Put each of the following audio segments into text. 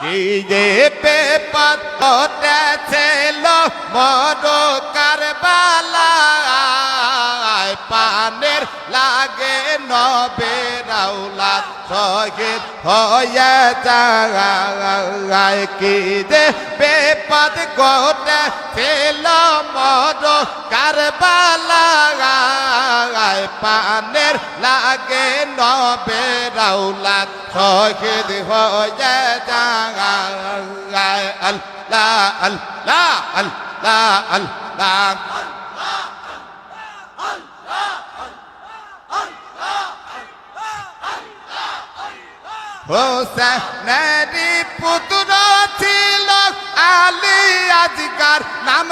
কি যে পেপার ঘটেছিল মর কারবালায় পানের লাগে নবে রাউলা শহীদ হয়ে যায়। কি যে পেপার ঘটেছিল মর কারবালায় পানের লাগে নবে রাউলা শহীদ হয়ে যায় আল্লাহ আল্লাহ আল্লাহ আল্লাহ হোসেনেরি পুত্র ছিল আলী আজকার নাম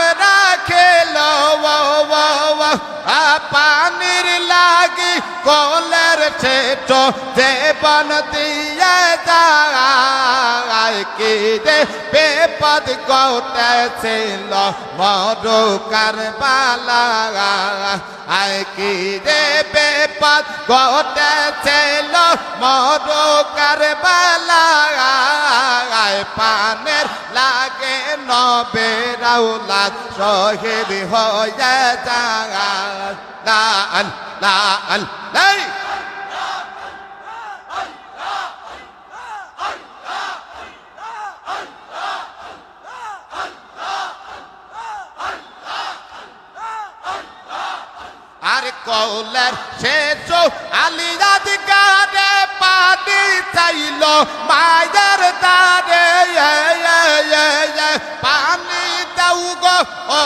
পানির লাগি কলের ছেট জীবন দিয়ে যায়। কি রে বেপদ গটেছিল মরু কারবালা আয় কি রে বেপদ গটেছিল মরু কারবালা পানের লাগে নবে রাউলা শহীদ হয়ে যায় লাল লাল কৌলের শেষ আলিয়াদ গারে পানি চাইল মায়ের দারে পানি দাও গো, ও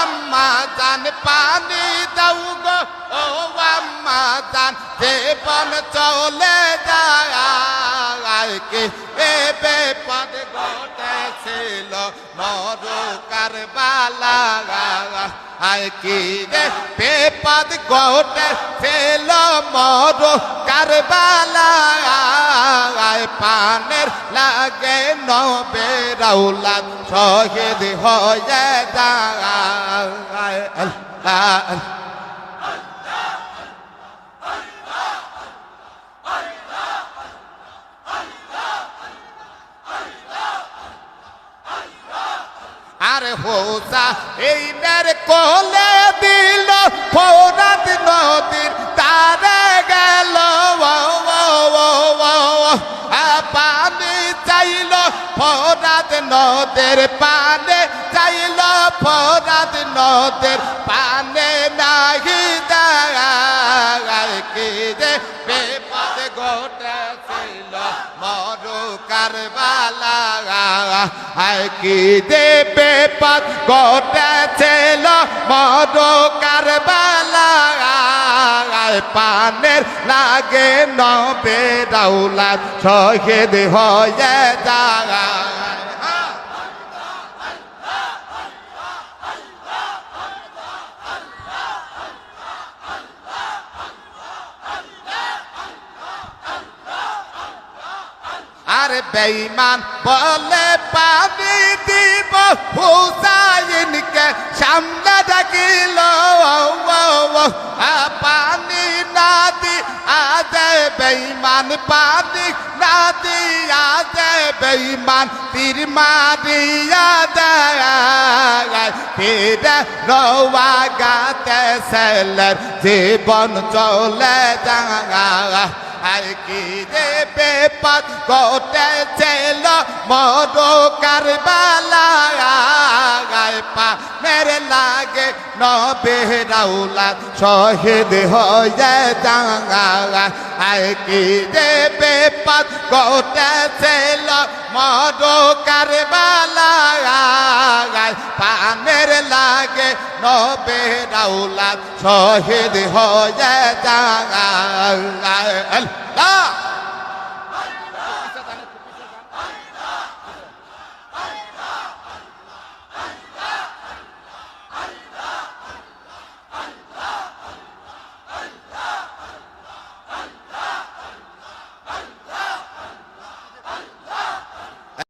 আম্মা জান, পানি দাও গো, ও আম্মা জান, জীবন চলে যায় কি? এ বেপদ ঘটেছিল মরু কারবালা আয় কি রে? বেপদ ঘটেছিল মরু কারবালা পানের লাগে নবে রাউলা শহীদ হয়ে যায়। আরে হোসা এই নের কোলে দিল, ফোরাত নদীর তারে গেল। পানি চাইল, ফোরাত নদের পানে চাইল। ফোরাত নদের পানে নাহি কি যে বেপদ ঘটেছিল। মরু কারবালা কি দেবে বেপদ ঘটেছিল মরু কারবালা আয় পানের লাগে নবে রাউলা। শহীদ হয়ে যায়। আর বেঈমান বলে পানি দিব হুসাইনকে সামনে ডাকিল পানি না দি আজে বেঈমান পানি না দি আজে বেঈমান তীর মারিয়া দেয় ফিরে রওয়া গাতে সেলের জীবন চলে যায়। আর কি রে বেপদ ঘটেছিল মরো কারবালা পা মেরে লাগে নবে রাউলা শহীদ হয়ে জাঙ্গা আর কি রে বেপদ ঘটেছিল মরো কারবালা পানের লাগে নবে রাউলা শহীদ হয়ে জাঙ্গা